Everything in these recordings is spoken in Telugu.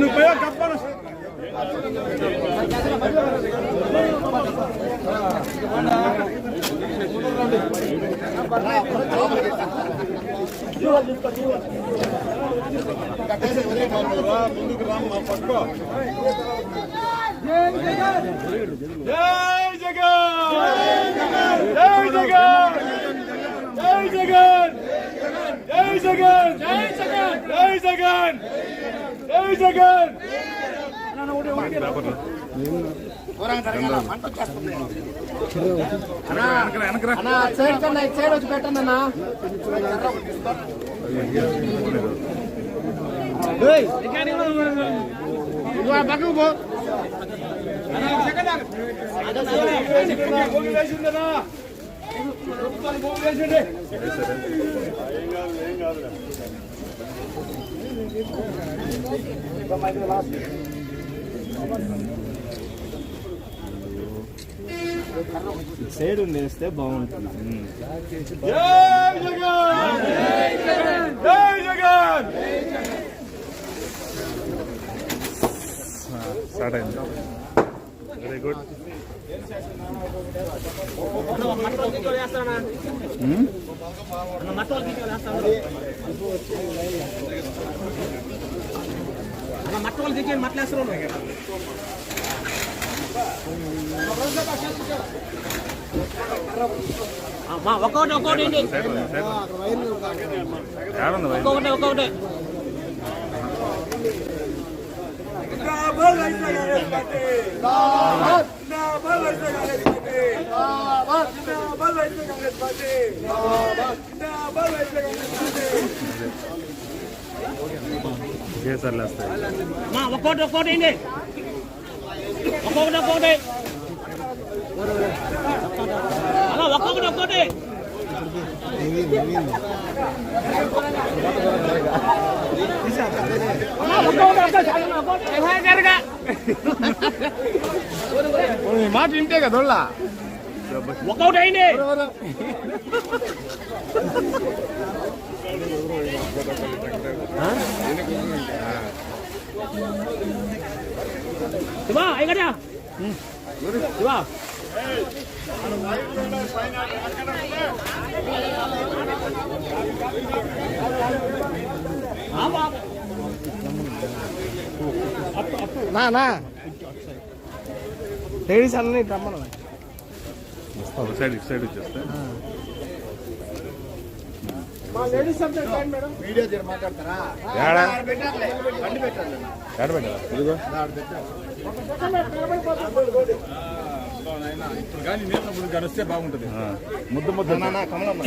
నువ్వు పోయా కప్పను పట్టుకో జై జగన్ జై జగన్ జై జగన్ జై జగన్ జై జగన్ జై జగన్ జై జగన్ అన్నా సైడ్ కన్నా ఇటు సైడ్ వచ్చి పెట్టండి అన్నా పక్కకు పో భోగి వేసిందనా భోగి వేసిండే సైడ్ ఉండేస్తే బాగుంటుంది. జై జగన్ జై జగన్ స్టార్ట్ అయింది వెరీ గుడ్ మట్టలు దిగి మట్లేస్తారు ఒక్కొక్కటి ఒక్కొక్కటి అండి ఒక్కొక్కటి ఒక్కొక్కటి డబల్ కాంగ్రెస్ పార్టీ ఒకేసారి వేస్తాయి మా ఒక్కొక్కటి ఒక్కొక్కటి అండి ఒక్కొక్కటి ఒక్కొక్కటి అలా ఒక్కొక్కటి జరగా? మాట వింటే కదా ఒక్కొక్కటి అయింది శివా అయ్యగడా శివా. నా నా. లేడీస్ అన్ని రమ్మను. సైడ్ ఇటు సైడ్ వచ్చేస్తే. కానీ నేతప్పుడు బాగుంటుంది. ఆ, ముద్దు ముద్దు. కమలమ్మ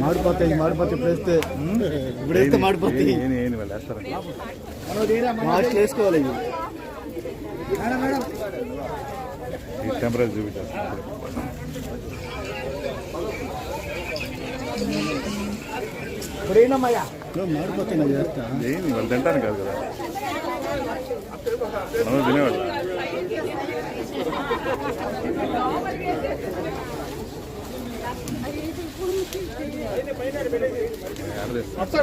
మాడిపోతాయి మాడిపోతాయి ఇప్పుడు ఇప్పుడు వేస్తే మాడిపోతాయి. మార్చి వేసుకోవాలి టెంపరేచర్ ఏనమ్మయ్యా మాడిపోతాయి చేస్తా ఏమి? వాళ్ళు తింటాను కాదు కదా. మనం తినేవాళ్ళు.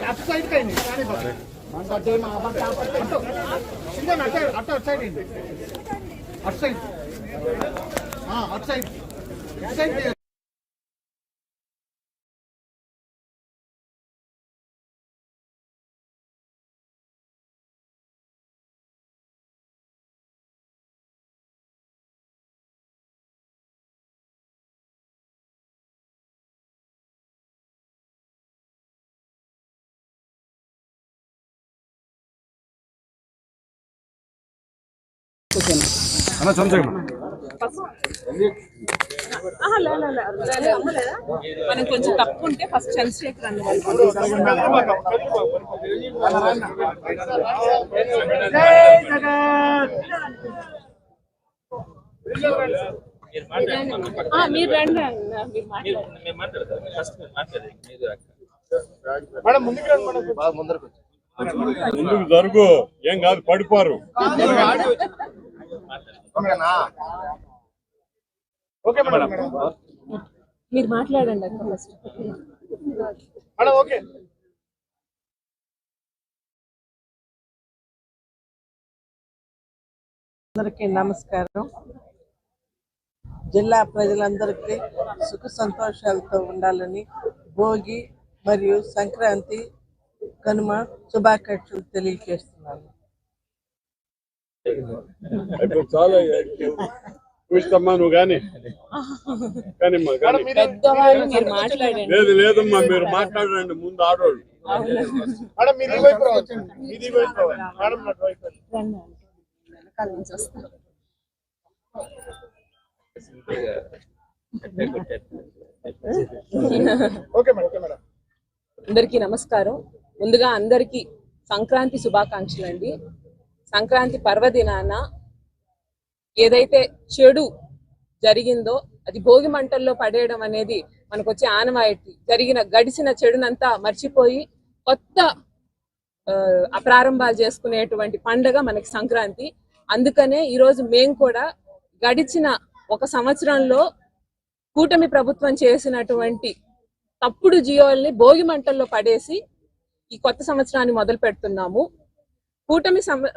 అటు సైడ్ కైంది అటు అటు సైడ్ అటు సైడ్. అటు సైడ్. అటు సైడ్. మనం కొంచెం తప్పు ఉంటే ఫస్ట్ చంద్రశేఖర్ అన్న వాళ్ళు ఆ, మీరు రండి అన్న, మీరు మాట్లాడండి. మేము మాట్లాడతాం ఫస్ట్ మీరు మాట్లాడండి మీరు అక్క ముందుకు జరుగు ఏం కాదు పడిపోరు. మీరు మాట్లాడండి అక్క ఫస్ట్. అందరికీ నమస్కారం. జిల్లా ప్రజలందరికీ సుఖ సంతోషాలతో ఉండాలని భోగి మరియు సంక్రాంతి కనుమ శుభాకాంక్షలు తెలియజేస్తున్నాను. చాలా చూస్తామ్మా నువ్వు కానీ? కానీమ్మా కానీ. లేదు లేదమ్మా మీరు మాట్లాడండి ముందు కొట్టేస్తారు. అందరికీ నమస్కారం. ముందుగా అందరికీ సంక్రాంతి శుభాకాంక్షలు అండి సంక్రాంతి పర్వదినాన ఏదైతే చెడు జరిగిందో అది భోగి మంటల్లో పడేయడం అనేది మనకు వచ్చే ఆనవాయితీ. జరిగిన గడిచిన చెడునంతా మర్చిపోయి కొత్త ప్రారంభాలు అప్రారంభాలు చేసుకునేటువంటి పండగ మనకి సంక్రాంతి. అందుకనే ఈరోజు మేము కూడా గడిచిన ఒక సంవత్సరంలో కూటమి ప్రభుత్వం చేసినటువంటి తప్పుడు జియోల్ని భోగి మంటల్లో పడేసి ఈ కొత్త సంవత్సరాన్ని మొదలు పెడుతున్నాము కూటమి సం-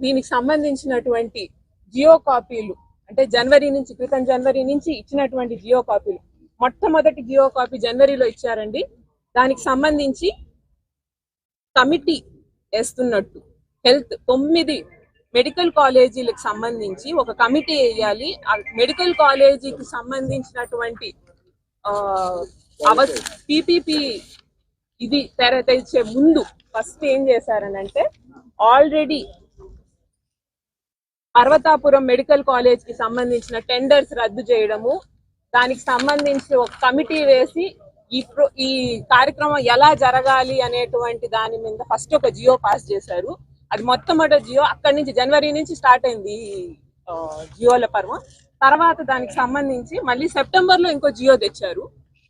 దీనికి సంబంధించినటువంటి జియో కాపీలు అంటే జనవరి నుంచి క్రితం జనవరి నుంచి ఇచ్చినటువంటి జియో కాపీలు. మొట్టమొదటి జియో కాపీ జనవరిలో ఇచ్చారండి. దానికి సంబంధించి కమిటీ వేస్తున్నట్టు. హెల్త్ తొమ్మిది మెడికల్ కాలేజీలకు సంబంధించి ఒక కమిటీ వేయాలి. ఆ మెడికల్ కాలేజీకి సంబంధించినటువంటి పీపీపీ ఇది తెర తెచ్చే ముందు ఫస్ట్ ఏం చేశారనంటే ఆల్రెడీ పర్వతాపురం మెడికల్ కాలేజ్కి సంబంధించిన టెండర్స్ రద్దు చేయడము దానికి సంబంధించి ఒక కమిటీ వేసి ఈ ఈ కార్యక్రమం ఎలా జరగాలి అనేటువంటి దాని మీద ఫస్ట్ ఒక జియో పాస్ చేశారు. అది మొట్టమొదటి జియో అక్కడి నుంచి జనవరి నుంచి స్టార్ట్ అయింది జియోల పర్వం. తర్వాత దానికి సంబంధించి మళ్ళీ సెప్టెంబర్లో ఇంకో జియో తెచ్చారు.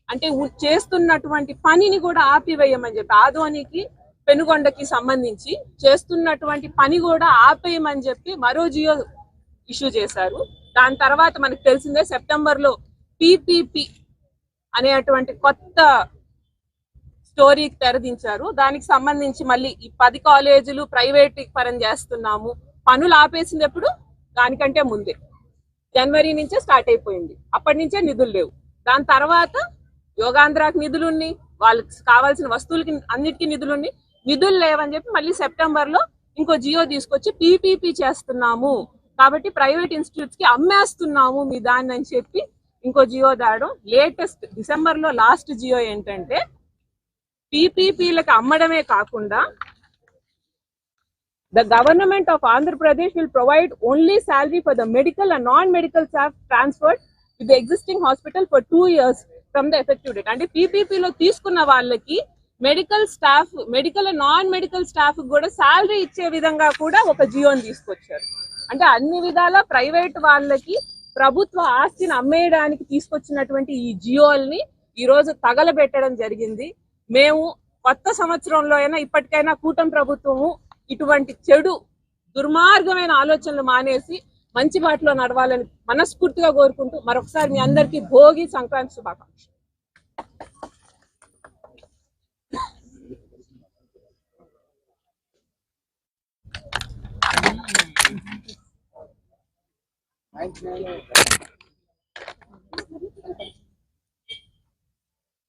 అంటే చేస్తున్నటువంటి పనిని కూడా ఆపివేయమని చెప్పి ఆధోనికి పెనుగొండకి సంబంధించి చేస్తున్నటువంటి పని కూడా ఆపేయమని చెప్పి మరో జియో ఇష్యూ చేశారు. దాని తర్వాత మనకు తెలిసిందే సెప్టెంబర్లో పిపిపి అనేటువంటి కొత్త స్టోరీకి తెరదించారు. దానికి సంబంధించి మళ్ళీ ఈ పది కాలేజీలు ప్రైవేట్ పరం చేస్తున్నాము. పనులు ఆపేసింది ఎప్పుడు? దానికంటే ముందే. జనవరి నుంచే స్టార్ట్ అయిపోయింది. అప్పటి నుంచే నిధులు లేవు. దాని తర్వాత యోగాంధ్రాకి నిధులున్నాయి. వాళ్ళకి కావాల్సిన వస్తువులకి అన్నిటికీ నిధులు విధులు లేవని చెప్పి మళ్ళీ సెప్టెంబర్లో ఇంకో జియో తీసుకొచ్చి పీపీపీ చేస్తున్నాము. కాబట్టి ప్రైవేట్ ఇన్స్టిట్యూట్స్కి అమ్మేస్తున్నాము మీ దాన్ని అని చెప్పి ఇంకో జియో దాడడం లేటెస్ట్ డిసెంబర్లో లాస్ట్ జియో ఏంటంటే పీపీపీలకు అమ్మడమే కాకుండా the government of Andhra Pradesh will provide only salary for the medical and non medical staff transfer with existing hospital for two years from the effective date. అంటే పీపీపీలో తీసుకున్న వాళ్ళకి medical staff medical non medical staff కూడా శాలరీ ఇచ్చే విధంగా కూడా ఒక జియోని తీసుకొచ్చారు. అంటే అన్ని విధాల ప్రైవేట్ వాళ్ళకి ప్రభుత్వ ఆస్తిని అమ్మేయడానికి తీసుకొచ్చినటువంటి ఈ జియోల్ని ఈ రోజు తగలబెట్టడం జరిగింది. మేము కొత్త సంవత్సరంలో అయినా ఇప్పటికైనా కూటమి ప్రభుత్వము ఇటువంటి చెడు దుర్మార్గమైన ఆలోచనలు మానేసి మంచి బాటలో నడవాలని మనస్ఫూర్తిగా కోరుకుంటూ మరొకసారి మీ అందరికీ భోగి సంక్రాంతి శుభాకాంక్షలు.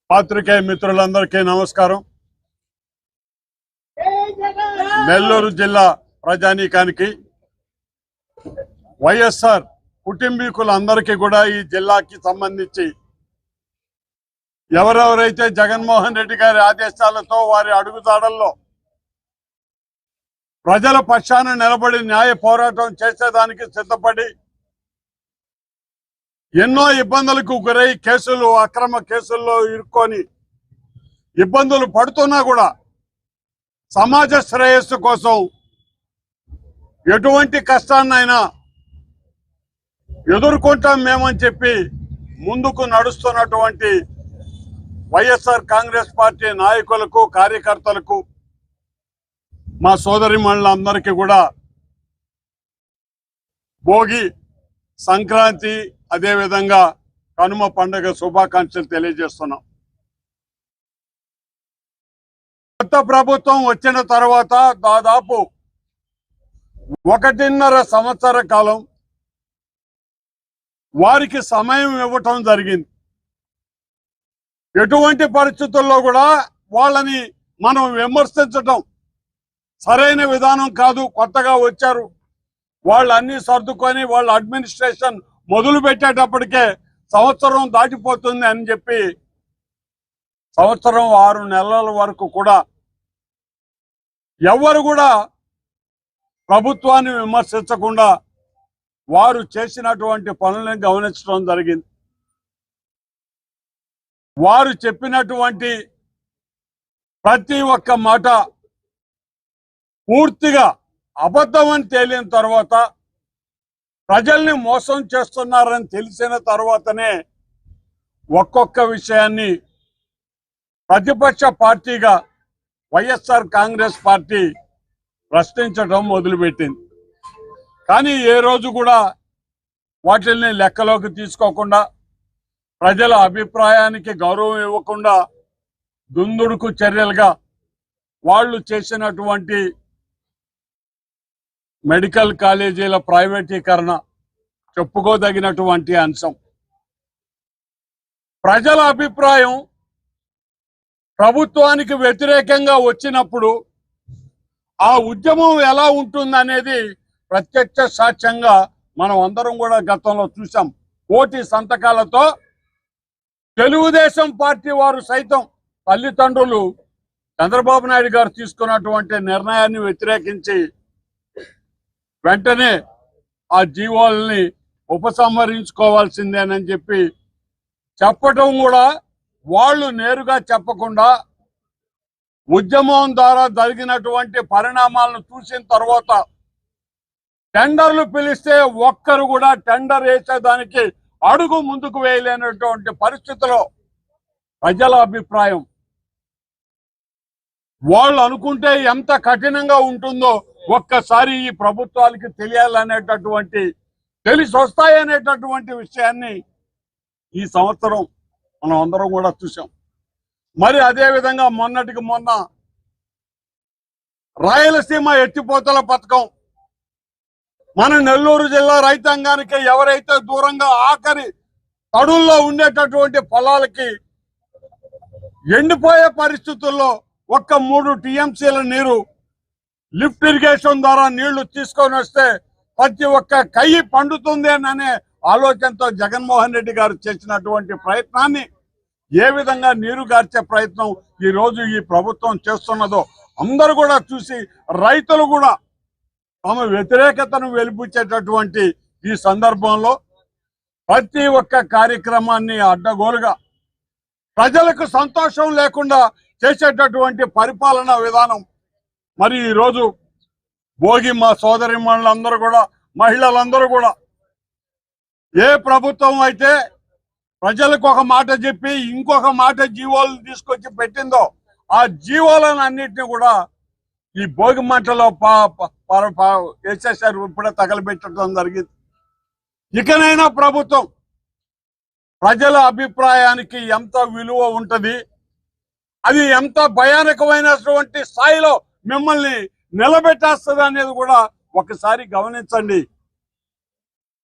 పాత్రికేయ మిత్రులందరికీ నమస్కారం. నెల్లూరు జిల్లా ప్రజానీకానికి వైఎస్ఆర్ కుటుంబీకులందరికీ కూడా ఈ జిల్లాకి సంబంధించి ఎవరెవరైతే జగన్మోహన్ రెడ్డి గారి ఆదేశాలతో వారి అడుగుదాడల్లో ప్రజల పక్షాన నిలబడి న్యాయ పోరాటం చేసేదానికి సిద్ధపడి ఎన్నో ఇబ్బందులకు గురై కేసులు అక్రమ కేసుల్లో ఇరుక్కొని ఇబ్బందులు పడుతున్నా కూడా సమాజ శ్రేయస్సు కోసం ఎటువంటి కష్టాన్నైనా ఎదుర్కొంటాం మేమని చెప్పి ముందుకు నడుస్తున్నటువంటి వైఎస్ఆర్ కాంగ్రెస్ పార్టీ నాయకులకు కార్యకర్తలకు మా సోదరి అందరికీ కూడా భోగి సంక్రాంతి అదేవిధంగా కనుమ పండుగ శుభాకాంక్షలు తెలియజేస్తున్నాం. కొత్త ప్రభుత్వం వచ్చిన తర్వాత దాదాపు ఒకటిన్నర సంవత్సర కాలం వారికి సమయం ఇవ్వటం జరిగింది. ఎటువంటి పరిస్థితుల్లో కూడా వాళ్ళని మనం విమర్శించటం సరైన విధానం కాదు కొత్తగా వచ్చారు. వాళ్ళు అన్ని సర్దుకొని వాళ్ళ అడ్మినిస్ట్రేషన్ మొదలు పెట్టేటప్పటికే సంవత్సరం దాటిపోతుంది అని చెప్పి సంవత్సరం ఆరు నెలల వరకు కూడా ఎవరు కూడా ప్రభుత్వాన్ని విమర్శించకుండా వారు చేసినటువంటి పనులను గమనించడం జరిగింది. వారు చెప్పినటువంటి ప్రతి ఒక్క మాట పూర్తిగా అబద్ధం అని తేలిన తర్వాత ప్రజల్ని మోసం చేస్తున్నారని తెలిసిన తర్వాతనే ఒక్కొక్క విషయాన్ని ప్రతిపక్ష పార్టీగా వైఎస్ఆర్ కాంగ్రెస్ పార్టీ ప్రశ్నించడం మొదలుపెట్టింది. కానీ ఏ రోజు కూడా వాటిల్ని లెక్కలోకి తీసుకోకుండా ప్రజల అభిప్రాయానికి గౌరవం ఇవ్వకుండా దుందుడుకు చర్యలుగా వాళ్ళు చేసినటువంటి మెడికల్ కాలేజీల ప్రైవేటీకరణ చెప్పుకోదగినటువంటి అంశం. ప్రజల అభిప్రాయం ప్రభుత్వానికి వ్యతిరేకంగా వచ్చినప్పుడు ఆ ఉద్యమం ఎలా ఉంటుందనేది ప్రత్యక్ష సాక్ష్యంగా మనం అందరం కూడా గతంలో చూసాం కోటి సంతకాలతో తెలుగుదేశం పార్టీ వారు సైతం తల్లిదండ్రులు చంద్రబాబు నాయుడు గారు తీసుకున్నటువంటి నిర్ణయాన్ని వ్యతిరేకించి వెంటనే ఆ జీవోల్ని ఉపసంహరించుకోవాల్సిందేనని చెప్పి చెప్పటం కూడా వాళ్ళు నేరుగా చెప్పకుండా ఉద్యమం ద్వారా జరిగినటువంటి పరిణామాలను చూసిన తర్వాత టెండర్లు పిలిస్తే ఒక్కరు కూడా టెండర్ వేసేదానికి అడుగు ముందుకు వేయలేనటువంటి పరిస్థితిలో ప్రజల అభిప్రాయం. వాళ్ళు అనుకుంటే ఎంత కఠినంగా ఉంటుందో ఒక్కసారి ఈ ప్రభుత్వాలకి తెలియాలనేటటువంటి తెలిసి వస్తాయనేటటువంటి విషయాన్ని ఈ సంవత్సరం మనం అందరం కూడా చూసాం మరి అదే విధంగా మొన్నటికి మొన్న రాయలసీమ ఎత్తిపోతల పథకం. మన నెల్లూరు జిల్లా రైతాంగానికి ఎవరైతే దూరంగా ఆఖరి తడుల్లో ఉండేటటువంటి పొలాలకి ఎండిపోయే పరిస్థితుల్లో ఒక్క మూడు టీఎంసీల నీరు లిఫ్ట్ ఇరిగేషన్ ద్వారా నీళ్ళు తీసుకొని వస్తే ప్రతి ఒక్క కయ్యి పండుతుంది అనే ఆలోచనతో జగన్మోహన్ రెడ్డి గారు చేసినటువంటి ప్రయత్నాన్ని ఏ విధంగా నీరు గార్చే ప్రయత్నం ఈ రోజు ఈ ప్రభుత్వం చేస్తున్నదో అందరూ కూడా చూసి రైతులు కూడా తమ వ్యతిరేకతను వెలిపించేటటువంటి ఈ సందర్భంలో ప్రతి ఒక్క కార్యక్రమాన్ని అడ్డగోలుగా ప్రజలకు సంతోషం లేకుండా చేసేటటువంటి పరిపాలనా విధానం మరి ఈరోజు భోగి మా సోదరి అందరూ కూడా మహిళలందరూ కూడా ఏ ప్రభుత్వం అయితే ప్రజలకు ఒక మాట చెప్పి ఇంకొక మాట జీవోలు తీసుకొచ్చి పెట్టిందో ఆ జీవోలను అన్నిటిని కూడా ఈ భోగి మంటలో పా వేసేసారు. ఇప్పుడే తగలబెట్టడం జరిగింది. ఇకనైనా ప్రభుత్వం ప్రజల అభిప్రాయానికి ఎంత విలువ ఉంటుంది అది ఎంత భయానకమైనటువంటి స్థాయిలో మిమ్మల్ని నిలబెట్టేస్తుంది అనేది కూడా ఒకసారి గమనించండి.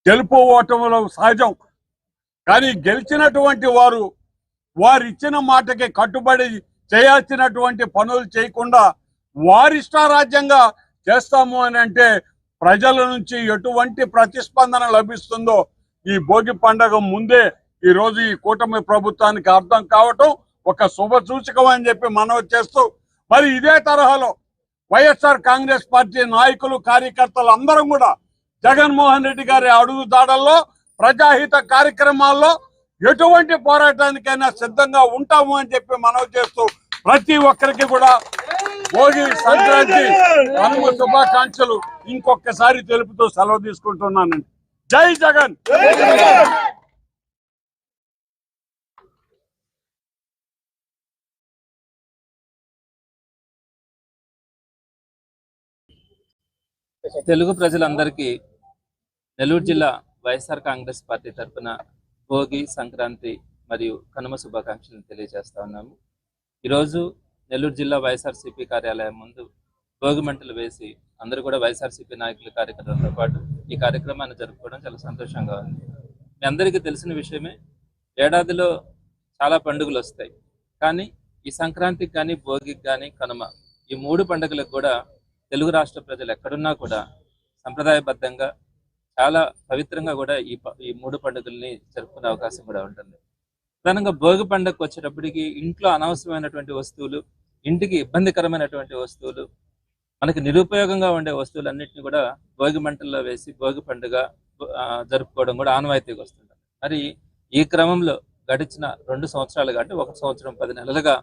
గెలుపు ఓటములు సహజం. కానీ గెలిచినటువంటి వారు వారు ఇచ్చిన మాటకి కట్టుబడి చేయాల్సినటువంటి పనులు చేయకుండా వారిష్టారాజ్యంగా చేస్తాము అని అంటే ప్రజల నుంచి ఎటువంటి ప్రతిస్పందన లభిస్తుందో ఈ భోగి పండగ ముందే ఈ రోజు ఈ కూటమి ప్రభుత్వానికి అర్థం కావటం ఒక శుభ సూచకం అని చెప్పి మనవి చేస్తూ మరి ఇదే తరహాలో వైఎస్ఆర్ కాంగ్రెస్ పార్టీ నాయకులు కార్యకర్తలు అందరం కూడా జగన్మోహన్ రెడ్డి గారి అడుగు దాడల్లో ప్రజాహిత కార్యక్రమాల్లో ఎటువంటి పోరాటానికైనా సిద్ధంగా ఉంటాము అని చెప్పి మనవి చేస్తూ ప్రతి ఒక్కరికి కూడా భోగి సంక్రాంతి కనుమ శుభాకాంక్షలు ఇంకొకసారి తెలుపుతూ సెలవు తీసుకుంటున్నానండి. జై జగన్! తెలుగు ప్రజలందరికీ నెల్లూరు జిల్లా వైఎస్ఆర్ కాంగ్రెస్ పార్టీ తరఫున భోగి సంక్రాంతి మరియు కనుమ శుభాకాంక్షలు తెలియజేస్తా ఉన్నాము. ఈరోజు నెల్లూరు జిల్లా వైఎస్ఆర్సీపీ కార్యాలయం ముందు భోగి మంటలు వేసి అందరూ కూడా వైఎస్ఆర్సీపీ నాయకుల కార్యకర్తలతో పాటు ఈ కార్యక్రమాన్ని జరుపుకోవడం చాలా సంతోషంగా ఉంది. మీ అందరికీ తెలిసిన విషయమే ఏడాదిలో చాలా పండుగలు వస్తాయి. కానీ ఈ సంక్రాంతికి కానీ భోగికి కానీ కనుమ ఈ మూడు పండుగలకు కూడా తెలుగు రాష్ట్ర ప్రజలు ఎక్కడున్నా కూడా సంప్రదాయబద్ధంగా చాలా పవిత్రంగా కూడా ఈ ఈ మూడు పండుగల్ని జరుపుకునే అవకాశం కూడా ఉంటుంది. ప్రధానంగా భోగి పండుగకు వచ్చేటప్పటికి ఇంట్లో అనవసరమైనటువంటి వస్తువులు ఇంటికి ఇబ్బందికరమైనటువంటి వస్తువులు మనకి నిరుపయోగంగా ఉండే వస్తువులన్నింటినీ కూడా భోగి మంటల్లో వేసి భోగి పండుగ జరుపుకోవడం కూడా ఆనవాయితీగా వస్తుంది మరి ఈ క్రమంలో గడిచిన రెండు సంవత్సరాలుగా అంటే ఒక సంవత్సరం పది నెలలుగా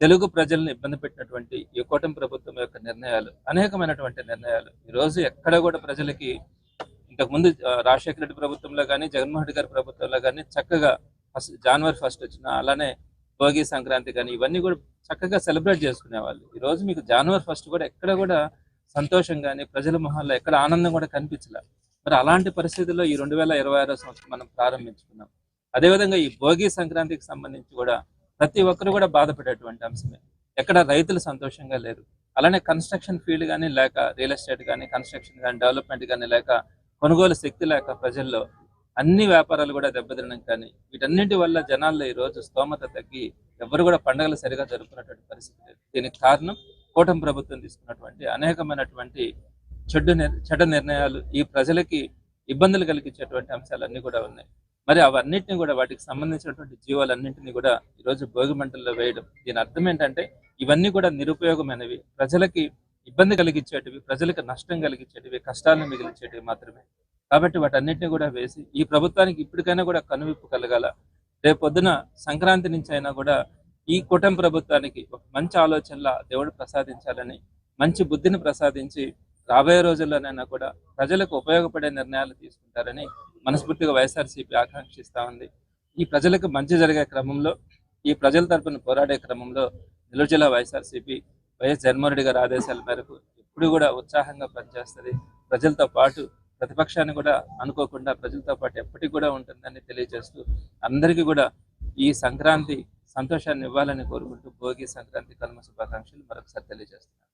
తెలుగు ప్రజల్ని ఇబ్బంది పెట్టినటువంటి ఈ కూటమి ప్రభుత్వం యొక్క నిర్ణయాలు అనేకమైనటువంటి నిర్ణయాలు. ఈ రోజు ఎక్కడ కూడా ప్రజలకి ఇంతకుముందు ముందు రాజశేఖర రెడ్డి ప్రభుత్వంలో కానీ జగన్మోహన్ రెడ్డి గారి ప్రభుత్వంలో కానీ చక్కగా ఫస్ట్ జనవరి ఫస్ట్ వచ్చిన అలానే భోగి సంక్రాంతి కానీ ఇవన్నీ కూడా చక్కగా సెలబ్రేట్ చేసుకునేవాళ్ళు. ఈ రోజు మీకు జనవరి ఫస్ట్ కూడా ఎక్కడ కూడా సంతోషం కానీ ప్రజల మొహాల్లో ఎక్కడ ఆనందం కూడా కనిపించలే. మరి అలాంటి పరిస్థితుల్లో ఈ రెండు వేల ఇరవై ఆరో సంవత్సరం మనం ప్రారంభించుకున్నాం. అదేవిధంగా ఈ భోగి సంక్రాంతికి సంబంధించి కూడా ప్రతి ఒక్కరు కూడా బాధపడేటువంటి అంశమే. ఎక్కడ రైతులు సంతోషంగా లేరు. అలానే కన్స్ట్రక్షన్ ఫీల్డ్ కానీ లేక రియల్ ఎస్టేట్ కానీ కన్స్ట్రక్షన్ కానీ డెవలప్మెంట్ కానీ లేక కొనుగోలు శక్తి లేక ప్రజల్లో అన్ని వ్యాపారాలు కూడా దెబ్బతినడం కానీ వీటన్నిటి వల్ల జనాల్లో ఈ రోజు స్తోమత తగ్గి ఎవరు కూడా పండుగలు సరిగా జరుపుకున్నటువంటి పరిస్థితి లేదు. దీనికి కారణం కూటమి ప్రభుత్వం తీసుకున్నటువంటి అనేకమైనటువంటి చెడు చెడ్డ నిర్ణయాలు ఈ ప్రజలకి ఇబ్బందులు కలిగించేటువంటి అంశాలన్నీ కూడా ఉన్నాయి. మరి అవన్నిటిని కూడా వాటికి సంబంధించినటువంటి జీవాలన్నింటినీ కూడా ఈరోజు భోగి మంటల్లో వేయడం. దీని అర్థం ఏంటంటే ఇవన్నీ కూడా నిరుపయోగమైనవి. ప్రజలకి ఇబ్బంది కలిగించేటివి ప్రజలకు నష్టం కలిగించేటివి కష్టాలను మిగిలించేటివి మాత్రమే. కాబట్టి వాటన్నిటిని కూడా వేసి ఈ ప్రభుత్వానికి ఇప్పటికైనా కూడా కనువిప్పు కలగాల. రేపొద్దున సంక్రాంతి నుంచి అయినా కూడా ఈ కూటమి ప్రభుత్వానికి ఒక మంచి ఆలోచనల దేవుడు ప్రసాదించాలని మంచి బుద్ధిని ప్రసాదించి రాబోయే రోజుల్లోనైనా కూడా ప్రజలకు ఉపయోగపడే నిర్ణయాలు తీసుకుంటారని మనస్ఫూర్తిగా వైఎస్ఆర్సీపీ ఆకాంక్షిస్తా ఉంది. ఈ ప్రజలకు మంచి జరిగే క్రమంలో ఈ ప్రజల తరపున పోరాడే క్రమంలో నెల్లూరు జిల్లా వైఎస్ఆర్సీపీ వైఎస్ జగన్మోహన్ గారి ఆదేశాల మేరకు ఎప్పుడు కూడా ఉత్సాహంగా పనిచేస్తుంది. ప్రజలతో పాటు ప్రతిపక్షాన్ని కూడా అనుకోకుండా ప్రజలతో పాటు ఎప్పటికి కూడా ఉంటుందని తెలియజేస్తూ అందరికీ కూడా ఈ సంక్రాంతి సంతోషాన్ని ఇవ్వాలని కోరుకుంటూ భోగి సంక్రాంతి కనుమ శుభాకాంక్షలు మరొకసారి తెలియజేస్తున్నాను.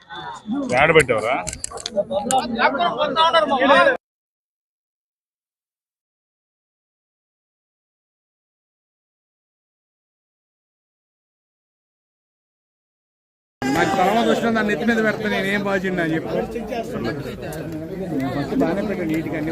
అబ్బా ఆడబెట్టావరా? నాకు తర్వాత వచ్చిన దాన్ని నెత్తి మీద పెడతా నేను ఏం బాగుండా చెప్పు. ఫస్ట్ బాగానే పెట్టాను నీటికి అన్ని